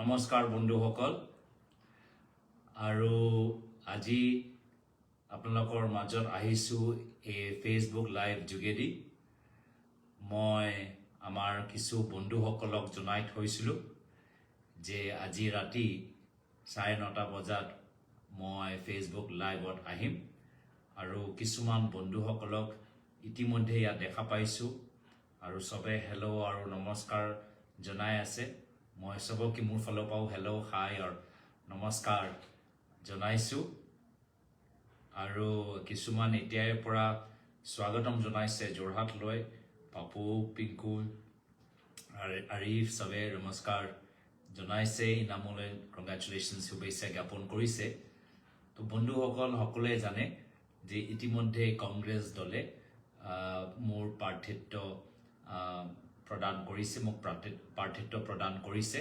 নমস্কাৰ বন্ধুসকল। আৰু আজি আপোনালোকৰ মাজত আহিছোঁ এই ফেচবুক লাইভ যোগেদি। মই আমাৰ কিছু বন্ধুসকলক জনাই থৈছিলোঁ যে আজি ৰাতি চাৰে নটা বজাত মই ফেচবুক লাইভত আহিম। আৰু কিছুমান বন্ধুসকলক ইতিমধ্যে ইয়াত দেখা পাইছোঁ। আৰু চবে হেল্ল' আৰু নমস্কাৰ জনাই আছে। মই চবকে মোৰ ফালৰ পৰাও হেল্ল' হাই আৰু নমস্কাৰ জনাইছোঁ। আৰু কিছুমান এতিয়াৰ পৰা স্বাগতম জনাইছে যোৰহাটলৈ পাপু পিংকু আৰি- আৰিফ চবে নমস্কাৰ জনাইছে ইনামলৈ কংগ্ৰেচুলেশ্যন শুভেচ্ছা জ্ঞাপন কৰিছে। তো বন্ধুসকল সকলোৱে জানে যে ইতিমধ্যে কংগ্ৰেছ দলে মোৰ প্ৰাৰ্থিত্ব প্ৰদান কৰিছে মোক প্ৰাৰ্থি- প্ৰাৰ্থিত্ব প্ৰদান কৰিছে।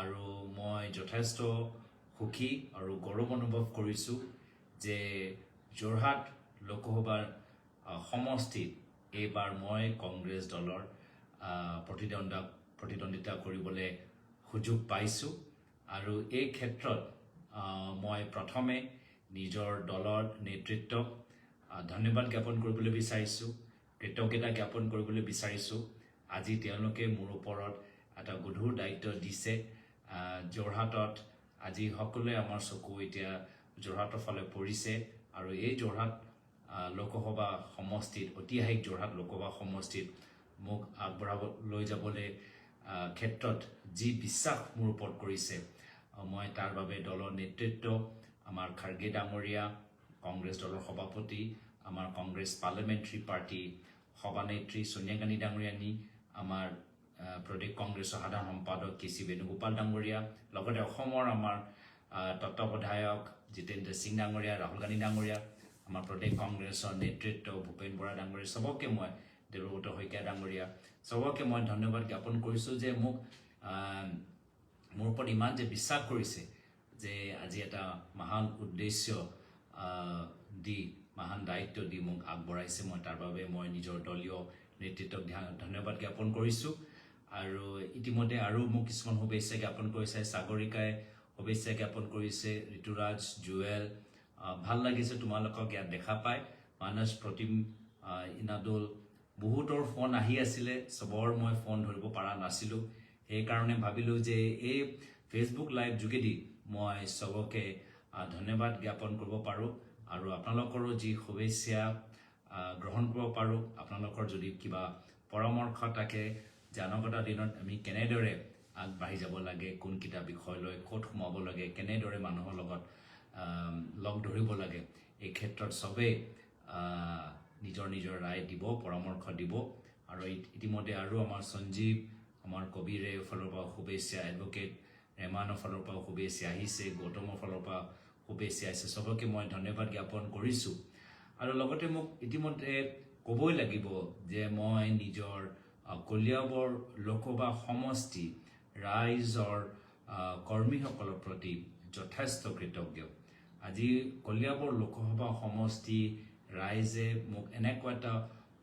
আৰু মই যথেষ্ট সুখী আৰু গৌৰৱ অনুভৱ কৰিছোঁ যে যোৰহাট লোকসভাৰ সমষ্টিত এইবাৰ মই কংগ্ৰেছ দলৰ প্ৰতিদ্বন্দ্বা প্ৰতিদ্বন্দ্বিতা কৰিবলৈ সুযোগ পাইছোঁ। আৰু এই ক্ষেত্ৰত মই প্ৰথমে নিজৰ দলৰ নেতৃত্বক ধন্যবাদ জ্ঞাপন কৰিবলৈ বিচাৰিছোঁ কৃতজ্ঞতা জ্ঞাপন কৰিবলৈ বিচাৰিছোঁ। আজি তেওঁলোকে মোৰ ওপৰত এটা গধুৰ দায়িত্ব দিছে। যোৰহাটত আজি সকলোৱে আমাৰ চকু এতিয়া যোৰহাটৰ ফালে পৰিছে আৰু এই যোৰহাট লোকসভা সমষ্টিত ঐতিহাসিক যোৰহাট লোকসভা সমষ্টিত মোক আগবঢ়াব লৈ যাবলৈ ক্ষেত্ৰত যি বিশ্বাস মোৰ ওপৰত কৰিছে মই তাৰ বাবে দলৰ নেতৃত্ব আমাৰ খাৰ্গে ডাঙৰীয়া কংগ্ৰেছ দলৰ সভাপতি আমাৰ কংগ্ৰেছ পাৰ্লিমেণ্টাৰী পাৰ্টি সভানেত্ৰী ছোনিয়া গান্ধী ডাঙৰীয়ানী আমাৰ প্ৰদেশ কংগ্ৰেছৰ সাধাৰণ সম্পাদক কে চি বেণুগোপাল ডাঙৰীয়া লগতে অসমৰ আমাৰ আহ, তত্ত্বাৱধায়ক জিতেন্দ্ৰ সিং ডাঙৰীয়া ৰাহুল গান্ধী ডাঙৰীয়া আমাৰ প্ৰদেশ কংগ্ৰেছৰ নেতৃত্ব ভূপেন বৰা ডাঙৰীয়া চবকে মই দেৱব্ৰত শইকীয়া ডাঙৰীয়া চবকে মই ধন্যবাদ জ্ঞাপন কৰিছোঁ যে মোক মোৰ ওপৰত ইমান যে বিশ্বাস কৰিছে যে আজি এটা মহান উদ্দেশ্য দি মহান দায়িত্ব দি মোক আগবঢ়াইছে। মই তাৰ বাবে মই নিজৰ দলীয় নেতৃত্বক ধন্যবাদ জ্ঞাপন কৰিছোঁ। আৰু ইতিমধ্যে আৰু মোক কিছুমান শুভেচ্ছা জ্ঞাপন কৰিছে। সাগৰিকাই শুভেচ্ছা জ্ঞাপন কৰিছে। ঋতুৰাজ জুৱেল ভাল লাগিছে তোমালোকক ইয়াত দেখা পাই। মানস প্ৰতিম ইনাদুল বহুতৰ ফোন আহি আছিলে। চবৰ মই ফোন ধৰিব পৰা নাছিলোঁ। সেইকাৰণে ভাবিলোঁ যে এই ফেচবুক লাইভ যোগেদি মই চবকে ধন্যবাদ জ্ঞাপন কৰিব পাৰোঁ। আৰু আপোনালোকৰো যি শুভেচ্ছা গ্ৰহণ কৰিব পাৰোঁ। আপোনালোকৰ যদি কিবা পৰামৰ্শ থাকে অনাগত দিনত আমি কেনেদৰে আগবাঢ়ি যাব লাগে কোনকেইটা বিষয় লৈ ক'ত সোমাব লাগে কেনেদৰে মানুহৰ লগত লগ ধৰিব লাগে এই ক্ষেত্ৰত চবেই নিজৰ নিজৰ ৰায় দিব পৰামৰ্শ দিব। আৰু ইত- ইতিমধ্যে আৰু আমাৰ সঞ্জীৱ আমাৰ কবিৰে ফালৰ পৰা শুভেচ্ছা এডভকেট ৰেমানৰ ফালৰ পৰা শুভেচ্ছা আহিছে গৌতমৰ ফালৰ পৰা শুভেচ্ছা আহিছে। চবকে মই ধন্যবাদ জ্ঞাপন কৰিছোঁ। আৰু লগতে মোক ইতিমধ্যে ক'বই লাগিব যে মই নিজৰ কলিয়াবৰ লোকসভা সমষ্টি ৰাইজৰ কৰ্মীসকলৰ প্ৰতি যথেষ্ট কৃতজ্ঞ। আজি কলিয়াবৰ লোকসভা সমষ্টি ৰাইজে মোক এনেকুৱা এটা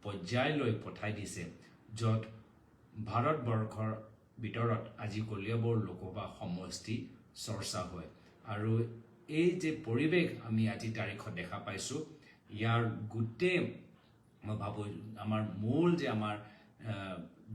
পৰ্যায়লৈ পঠাই দিছে য'ত ভাৰতবৰ্ষৰ ভিতৰত আজি কলিয়াবৰ লোকসভা সমষ্টি চৰ্চা হয়। আৰু এই যে পৰিৱেশ আমি আজি তাৰিখত দেখা পাইছোঁ ইয়াৰ গোটেই মই ভাবোঁ আমাৰ মূল যে আমাৰ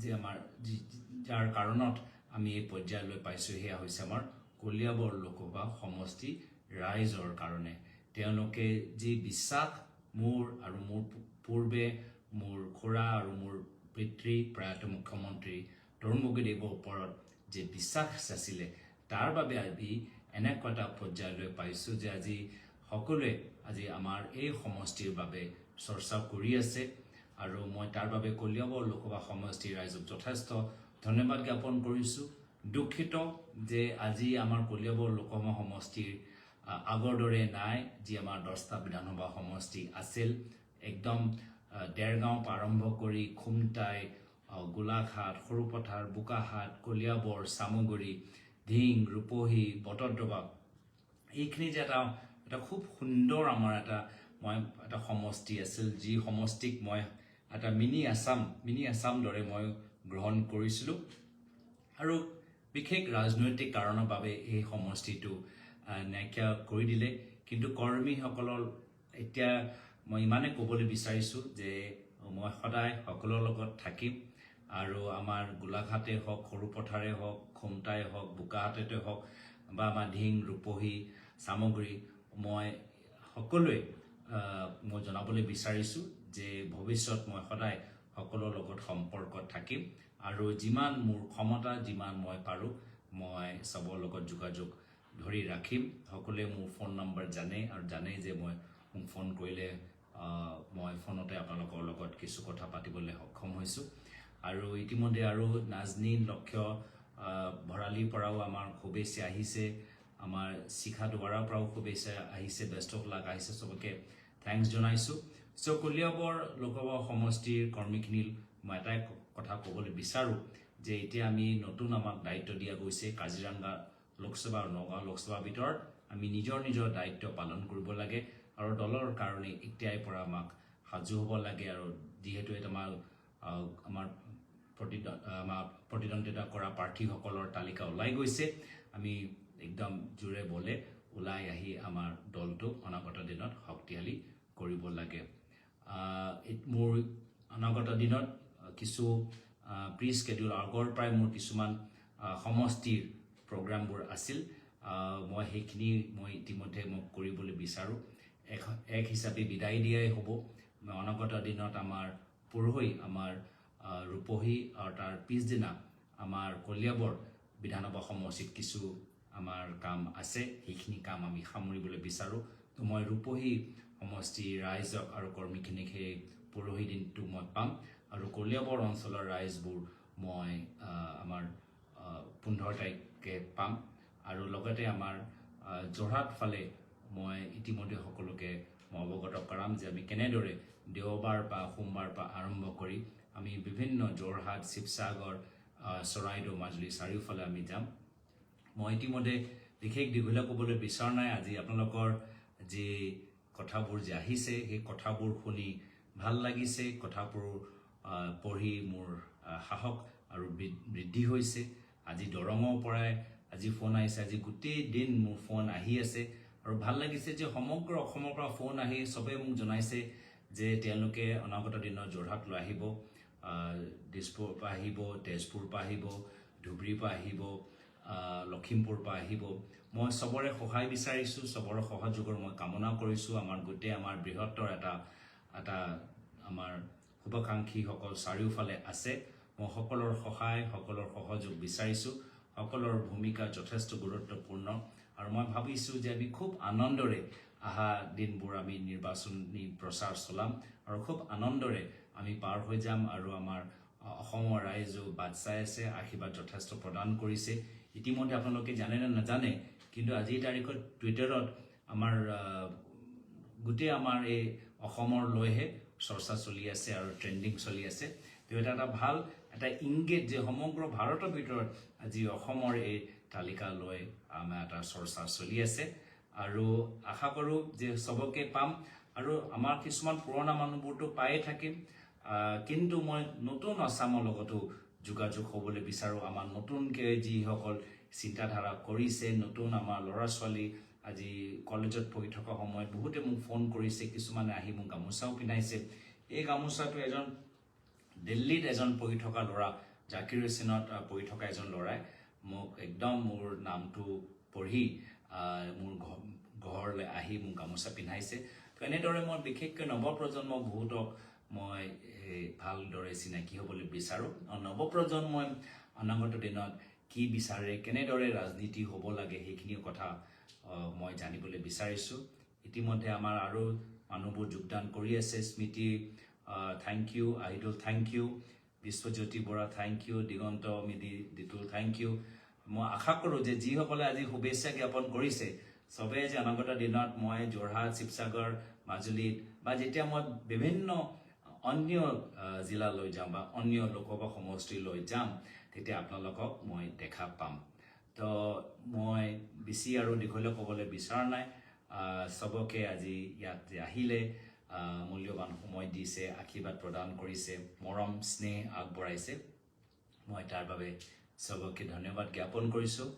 যে আমাৰ যি- যাৰ কাৰণত আমি এই পৰ্যায়লৈ পাইছোঁ সেয়া হৈছে আমাৰ কলিয়াবৰ লোকসভা সমষ্টি ৰাইজৰ কাৰণে। তেওঁলোকে যি বিশ্বাস মোৰ আৰু মোৰ পূৰ্বে মোৰ খুৰা আৰু মোৰ পিতৃ প্ৰয়াত মুখ্যমন্ত্ৰী তৰুণ গগৈদেৱৰ ওপৰত যে বিশ্বাস আছিলে তাৰ বাবে আজি এনেকুৱা এটা পৰ্যায়লৈ পাইছোঁ যে আজি সকলোৱে আজি আমাৰ এই সমষ্টিৰ বাবে চৰ্চা কৰি আছে আৰু মই তাৰ বাবে কলিয়াবৰ লোকসভা সমষ্টিৰ ৰাইজক যথেষ্ট ধন্যবাদ জ্ঞাপন কৰিছোঁ। দুখিত যে আজি আমাৰ কলিয়াবৰ লোকসভা সমষ্টিৰ আগৰ দৰে নাই যি আমাৰ দহটা বিধানসভা সমষ্টি আছিল। একদম পৰা আৰম্ভ কৰি খুমটাই গোলাঘাট, সৰুপথাৰ, বোকাহাট, কলিয়াবৰ, চামগুৰি ঢিং ৰূপহী বটদ্ৰৱা এইখিনি যে এটা এটা খুব সুন্দৰ আমাৰ এটা মই এটা সমষ্টি আছিল যি সমষ্টিক মই এটা মিনি আছাম মিনি আছাম দৰে মই গ্ৰহণ কৰিছিলোঁ। আৰু বিশেষ ৰাজনৈতিক কাৰণৰ বাবে এই সমষ্টিটো নাইকিয়া কৰি দিলে। কিন্তু কৰ্মীসকলৰ এতিয়া মই ইমানেই ক'বলৈ বিচাৰিছোঁ যে মই সদায় সকলোৰ লগত থাকিম আৰু আমাৰ গোলাঘাটেই হওক সৰুপথাৰে হওক খুমটাই হওক বোকাহাটতে হওক বা আমাৰ ঢিং ৰূপহী সামগ্ৰী মই সকলোৱে মই জনাবলৈ বিচাৰিছোঁ যে ভৱিষ্যত মই সদায় সকলোৰ লগত সম্পৰ্কত থাকিম আৰু যিমান মোৰ ক্ষমতা যিমান মই পাৰোঁ মই চবৰ লগত যোগাযোগ ধৰি ৰাখিম। সকলোৱে মোৰ ফোন নম্বৰ জানে আৰু জানে যে মই মোক ফোন কৰিলে মই ফোনতে আপোনালোকৰ লগত কিছু কথা পাতিবলৈ সক্ষম হৈছোঁ। আৰু ইতিমধ্যে আৰু নাজনী লক্ষ্য ভৰালিৰ পৰাও আমাৰ শুভেচ্ছা আহিছে। আমাৰ শিখা দুৱাৰাৰ পৰাও শুভেচ্ছা আহিছে বেষ্ট অফ লাক আহিছে চবকে। থেংকছ জনাইছোঁ। চ' কলিয়াবৰ লোকসভা সমষ্টিৰ কৰ্মীখিনিৰ মই এটাই কথা ক'বলৈ বিচাৰোঁ যে এতিয়া আমি নতুন আমাক দায়িত্ব দিয়া গৈছে কাজিৰঙা লোকসভা আৰু নগাঁও লোকসভাৰ ভিতৰত। আমি নিজৰ নিজৰ দায়িত্ব পালন কৰিব লাগে আৰু দলৰ কাৰণে এতিয়াই পৰা আমাক সাজু হ'ব লাগে আৰু যিহেতু এটা আমাৰ আমাৰ প্ৰতিদ্ব- আমাৰ প্ৰতিদ্বন্দ্বিতা কৰা প্ৰাৰ্থীসকলৰ তালিকা ওলাই গৈছে। আমি একদম জোৰে বলে ওলাই আহি আমাৰ দলটোক অনাগত দিনত শক্তিশালী কৰিব লাগে। মোৰ অনাগত দিনত কিছু প্ৰি স্কেডিউল আগৰ পৰাই মোৰ কিছুমান সমষ্টিৰ প্ৰগ্ৰামবোৰ আছিল। মই সেইখিনি মই ইতিমধ্যে মোক কৰিবলৈ বিচাৰোঁ। এক এক হিচাপে বিদায় দিয়াই হ'ব। মই অনাগত দিনত আমাৰ পৰহি আমাৰ ৰূপহী আৰু তাৰ পিছদিনা আমাৰ কলিয়াবৰ বিধানসভা সমষ্টিত কিছু আমাৰ কাম আছে সেইখিনি কাম আমি সামৰিবলৈ বিচাৰোঁ। তো মই ৰূপহী সমষ্টিৰ ৰাইজক আৰু কৰ্মীখিনিক সেই পৰহি দিনটো মই পাম। আৰু কলিয়াবৰ অঞ্চলৰ ৰাইজবোৰ মই আমাৰ পোন্ধৰ তাৰিখে পাম। আৰু লগতে আমাৰ যোৰহাট ফালে মই ইতিমধ্যে সকলোকে মই অৱগত কৰাম যে আমি কেনেদৰে দেওবাৰ বা সোমবাৰ পৰা আৰম্ভ কৰি আমি বিভিন্ন যোৰহাট শিৱসাগৰ চৰাইদেউ মাজুলী চাৰিওফালে আমি যাম। মই ইতিমধ্যে বিশেষ দীঘলীয়া ক'বলৈ বিচৰা নাই। আজি আপোনালোকৰ যি কথাবোৰ যে আহিছে সেই কথাবোৰ শুনি ভাল লাগিছে। কথাবোৰ পঢ়ি মোৰ সাহস আৰু বৃদ্ধি হৈছে। আজি দৰঙৰ পৰাই আজি ফোন আহিছে। আজি গোটেই দিন মোৰ ফোন আহি আছে। আৰু ভাল লাগিছে যে সমগ্ৰ অসমৰ পৰা ফোন আহি চবেই মোক জনাইছে যে তেওঁলোকে অনাগত দিনত যোৰহাট লৈ আহিব আহ, দিছপুৰৰ পৰা আহিব তেজপুৰৰ পৰা আহিব ধুবুৰীৰ পৰা আহিব আহ, লখিমপুৰৰ পৰা আহিব। মই চবৰে সহায় বিচাৰিছোঁ চবৰে সহযোগৰ মই কামনা কৰিছোঁ। আমাৰ গোটেই আমাৰ বৃহত্তৰ এটা এটা আমাৰ শুভাকাংক্ষীসকল চাৰিওফালে আছে। মই সকলৰ সহায় সকলৰ সহযোগ বিচাৰিছোঁ। সকলৰ ভূমিকা যথেষ্ট গুৰুত্বপূৰ্ণ। আৰু মই ভাবিছোঁ যে আমি খুব আনন্দৰে অহা দিনবোৰ আমি নিৰ্বাচনী প্ৰচাৰ চলাম আৰু খুব আনন্দৰে আমি পাৰ হৈ যাম আৰু আমাৰ অসমৰ ৰাইজেও বাট চাই আছে আশীৰ্বাদ যথেষ্ট প্ৰদান কৰিছে। ইতিমধ্যে আপোনালোকে জানে নে নাজানে কিন্তু আজিৰ তাৰিখত টুইটাৰত আমাৰ গোটেই আমাৰ এই অসমৰ লৈহে চৰ্চা চলি আছে আৰু ট্ৰেণ্ডিং চলি আছে। তো এটা এটা ভালো, এটা ইংগিত যে সমগ্ৰ ভাৰতৰ ভিতৰত আজি অসমৰ এই তালিকা লৈ আমাৰ এটা চৰ্চা চলি আছে। আৰু আশা কৰোঁ যে চবকে পাম আৰু আমাৰ কিছুমান পুৰণা মানুহবোৰতো পায়ে থাকিম। কিন্তু মই নতুন আছামৰ লগতো যোগাযোগ হ'বলৈ বিচাৰোঁ। আমাৰ নতুনকৈ যিসকল চিন্তাধাৰা কৰিছে নতুন আমাৰ ল'ৰা ছোৱালী আজি কলেজত পঢ়ি থকা সময়ত বহুতে মোক ফোন কৰিছে কিছুমানে আহি মোক গামোচাও পিন্ধাইছে। এই গামোচাটো এজন দিল্লীত এজন পঢ়ি থকা ল'ৰা জাকিৰ হুছেইনত পঢ়ি থকা এজন ল'ৰাই মোক একদম মোৰ নামটো পঢ়ি মোৰ ঘ- ঘৰলৈ আহি মোক গামোচা পিন্ধাইছে। তো এনেদৰে মই বিশেষকৈ নৱপ্ৰজন্ম বহুতক মই ভালদৰে চিনাকি হ'বলৈ বিচাৰোঁ। আৰু নৱপ্ৰজন্মই অনাগত দিনত কি বিচাৰে কেনেদৰে ৰাজনীতি হ'ব লাগে সেইখিনি কথা মই জানিবলৈ বিচাৰিছোঁ। ইতিমধ্যে আমাৰ আৰু মানুহবোৰ যোগদান কৰি আছে। Smriti thank you Ahidul thank you Biswajyoti Bora thank you Diganta Midi Ditul thank you মই আশা কৰোঁ যে যিসকলে আজি শুভেচ্ছা জ্ঞাপন কৰিছে চবেই যে অনাগত দিনত মই যোৰহাট শিৱসাগৰ মাজুলীত বা যেতিয়া মই বিভিন্ন অন্য জিলালৈ যাম বা অন্য লোকসভা সমষ্টিলৈ যাম তেতিয়া আপোনালোকক মই দেখা পাম। তো মই বেছি আৰু দীঘলীয়া ক'বলৈ বিচৰা নাই। চবকে আজি ইয়াত আহিলে আহ, মূল্যৱান সময় দিছে আশীৰ্বাদ প্ৰদান কৰিছে মৰম স্নেহ আগবঢ়াইছে। মই তাৰ বাবে চবকে ধন্যবাদ জ্ঞাপন কৰিছোঁ।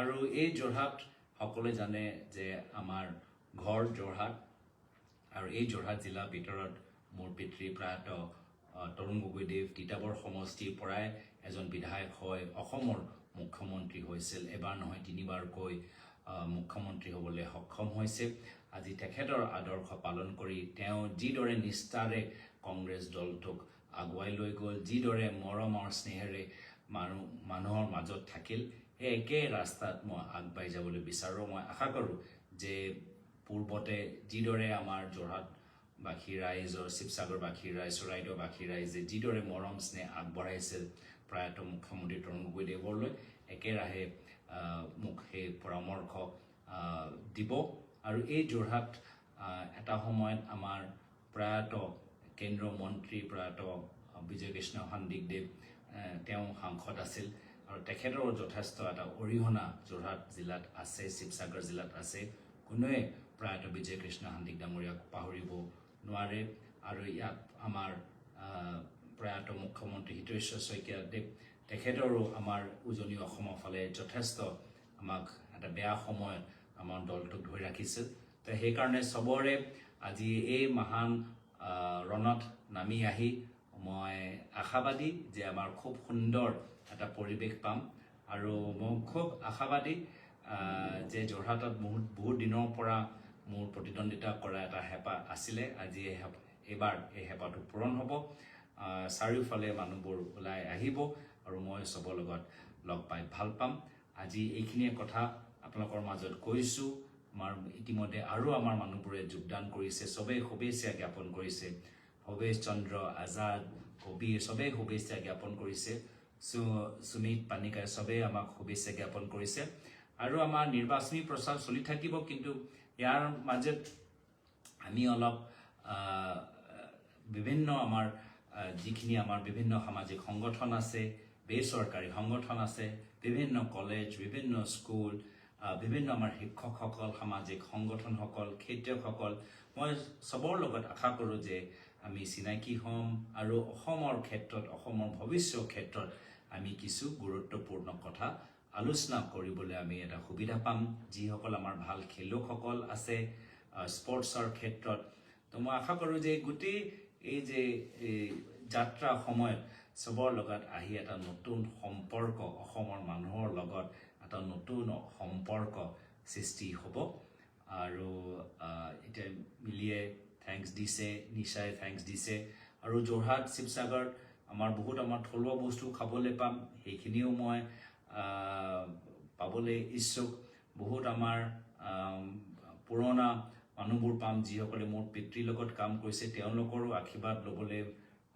আৰু এই যোৰহাট সকলোৱে জানে যে আমাৰ ঘৰ যোৰহাট আৰু এই যোৰহাট জিলাৰ ভিতৰত মোৰ পিতৃ প্ৰয়াত তৰুণ গগৈদেৱ তিতাবৰ সমষ্টিৰ পৰাই এজন বিধায়ক হৈ অসমৰ মুখ্যমন্ত্ৰী হৈছিল। এবাৰ নহয় তিনিবাৰকৈ মুখ্যমন্ত্ৰী হ'বলৈ সক্ষম হৈছে। আজি তেখেতৰ আদৰ্শ পালন কৰি তেওঁ যিদৰে নিষ্ঠাৰে কংগ্ৰেছ দলটোক আগুৱাই লৈ গ'ল যিদৰে মৰম আৰু স্নেহেৰে মানুহ মানুহৰ মাজত থাকিল সেই একে ৰাস্তাত মই আগবাঢ়ি যাবলৈ বিচাৰোঁ। মই আশা কৰোঁ যে পূৰ্বতে যিদৰে আমাৰ যোৰহাটবাসী ৰাইজৰ শিৱসাগৰবাসী ৰাইজ চৰাইদেউবাসী ৰাইজে যিদৰে মৰম স্নেহ আগবঢ়াইছিল প্ৰয়াত মুখ্যমন্ত্ৰী তৰুণ গগৈদেৱলৈ একেৰাহে মোক সেই পৰামৰ্শ দিব। আৰু এই যোৰহাট এটা সময়ত আমাৰ প্ৰয়াত কেন্দ্ৰীয় মন্ত্ৰী প্ৰয়াত বিজয় কৃষ্ণ সন্দিকদেৱ তেওঁ সাংসদ আছিল। আৰু তেখেতৰ যথেষ্ট এটা অৰিহণা যোৰহাট জিলাত আছে শিৱসাগৰ জিলাত আছে। কোনোৱে প্ৰয়াত বিজয় কৃষ্ণ সন্দিক ডাঙৰীয়াক পাহৰিব নোৱাৰে আৰু ইয়াত আমাৰ প্ৰয়াত মুখ্যমন্ত্ৰী হিতেশ্বৰ শইকীয়াদেৱ তেখেতৰো আমাৰ উজনি অসমৰ ফালে যথেষ্ট আমাক এটা বেয়া সময়ত আমাৰ দলটোক ধৰি ৰাখিছিল তো সেইকাৰণে চবৰে আজি এই মহান ৰণত নামি আহি মই আশাবাদী যে আমাৰ খুব সুন্দৰ এটা পৰিৱেশ পাম আৰু মই খুব আশাবাদী যে যোৰহাটত বহুত বহুত দিনৰ পৰা মোৰ প্ৰতিদ্বন্দ্বিতা কৰা এটা হেঁপাহ আছিলে আজি এই এইবাৰ এই হেঁপাহটো পূৰণ হ'ব। চাৰিওফালে মানুহবোৰ ওলাই আহিব আৰু মই চবৰ লগত লগ পাই ভাল পাম। আজি এইখিনিয়ে কথা আপোনালোকৰ মাজত কৈছোঁ। আমাৰ ইতিমধ্যে আৰু আমাৰ মানুহবোৰে যোগদান কৰিছে চবেই শুভেচ্ছা জ্ঞাপন কৰিছে। ভৱেশ চন্দ্ৰ আজাদ কবিৰ চবেই শুভেচ্ছা জ্ঞাপন কৰিছে। সুমিত পানিকাই চবেই আমাক শুভেচ্ছা জ্ঞাপন কৰিছে। আৰু আমাৰ নিৰ্বাচনী প্ৰচাৰ চলি থাকিব কিন্তু ইয়াৰ মাজত আমি অলপ বিভিন্ন আমাৰ যিখিনি আমাৰ বিভিন্ন সামাজিক সংগঠন আছে বেচৰকাৰী সংগঠন আছে বিভিন্ন কলেজ বিভিন্ন স্কুল বিভিন্ন আমাৰ শিক্ষকসকল সামাজিক সংগঠনসকল খেতিয়কসকল মই চবৰ লগত আশা কৰোঁ যে আমি চিনাকি হ'ম আৰু অসমৰ ক্ষেত্ৰত অসমৰ ভৱিষ্যৰ ক্ষেত্ৰত আমি কিছু গুৰুত্বপূৰ্ণ কথা আলোচনা কৰিবলৈ আমি এটা সুবিধা পাম। যিসকল আমাৰ ভাল খেলুৱৈসকল আছে স্পৰ্টছৰ ক্ষেত্ৰত। তো মই আশা কৰোঁ যে গোটেই এই যে এই যাত্ৰা সময়ত চবৰ লগত আহি এটা নতুন সম্পৰ্ক অসমৰ মানুহৰ লগত এটা নতুন সম্পৰ্ক সৃষ্টি হ'ব। আৰু এতিয়া মিলিয়ে থেংকছ দিছে নিশাই থেংকছ দিছে। আৰু যোৰহাট শিৱসাগৰ আমাৰ বহুত আমাৰ থলুৱা বস্তু খাবলৈ পাম। সেইখিনিও মই পাবলৈ ইচ্ছুক। বহুত আমাৰ আম, পুৰণা মানুহবোৰ পাম যিসকলে মোৰ পিতৃৰ লগত কাম কৰিছে। তেওঁলোকৰো আশীৰ্বাদ ল'বলৈ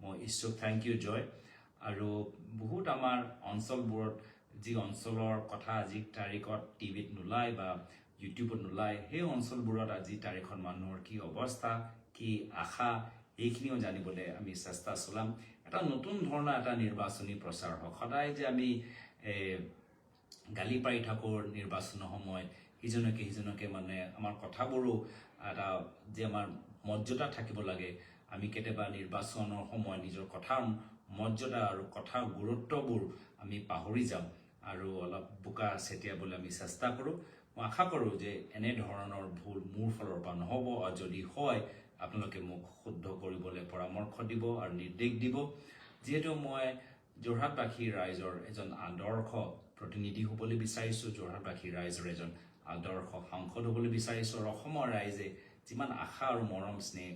মই ইচ্ছুক। থেংক ইউ জয় আৰু বহুত আমাৰ অঞ্চলবোৰত যি অঞ্চলৰ কথা আজি তাৰিখত টিভিত নোলায় বা ইউটিউবত নোলায় সেই অঞ্চলবোৰত আজি তাৰিখত মানুহৰ কি অৱস্থা কি আশা এইখিনিও জানিবলৈ আমি চেষ্টা চলাম। এটা নতুন ধৰণৰ এটা নিৰ্বাচনী প্ৰচাৰ হওক। সদায় যে আমি গালি পাৰি থাকোঁ নিৰ্বাচনৰ সময়ত সিজনকে সিজনকে মানে আমাৰ কথাবোৰো এটা যে আমাৰ মৰ্যাদা থাকিব লাগে, আমি কেতিয়াবা নিৰ্বাচনৰ সময়ত নিজৰ কথাৰ মৰ্যাদা আৰু কথাৰ গুৰুত্ববোৰ আমি পাহৰি যাওঁ আৰু অলপ বোকা ছটিয়াবলৈ আমি চেষ্টা কৰোঁ। মই আশা কৰোঁ যে এনেধৰণৰ ভুল মোৰ ফালৰ পৰা নহ'ব আৰু যদি হয়, আপোনালোকে মোক শুদ্ধ কৰিবলৈ পৰামৰ্শ দিব আৰু নিৰ্দেশ দিব। যিহেতু মই যোৰহাটবাসী ৰাইজৰ এজন আদৰ্শ প্ৰতিনিধি হ'বলৈ বিচাৰিছোঁ। যোৰহাটবাসী ৰাইজৰ এজন আদৰ্শ সাংসদ হ'বলৈ বিচাৰিছোঁ। আৰু অসমৰ ৰাইজে যিমান আশা আৰু মৰম স্নেহ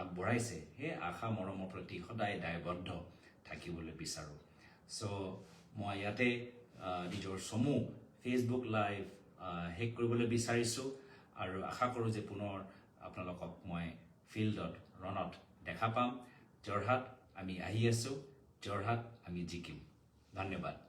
আগবঢ়াইছে সেই আশা মৰমৰ প্ৰতি সদায় দায়বদ্ধ থাকিবলৈ বিচাৰোঁ। চ' মই ইয়াতে নিজৰ চমু ফেচবুক লাইভ শেষ কৰিবলৈ বিচাৰিছোঁ। আৰু আশা কৰোঁ যে পুনৰ আপোনালোকক মই ফিল্ডত ৰণত দেখা পাম। যোৰহাট আমি আহি আছোঁ। যোৰহাট আমি জিকিম। ধন্যবাদ।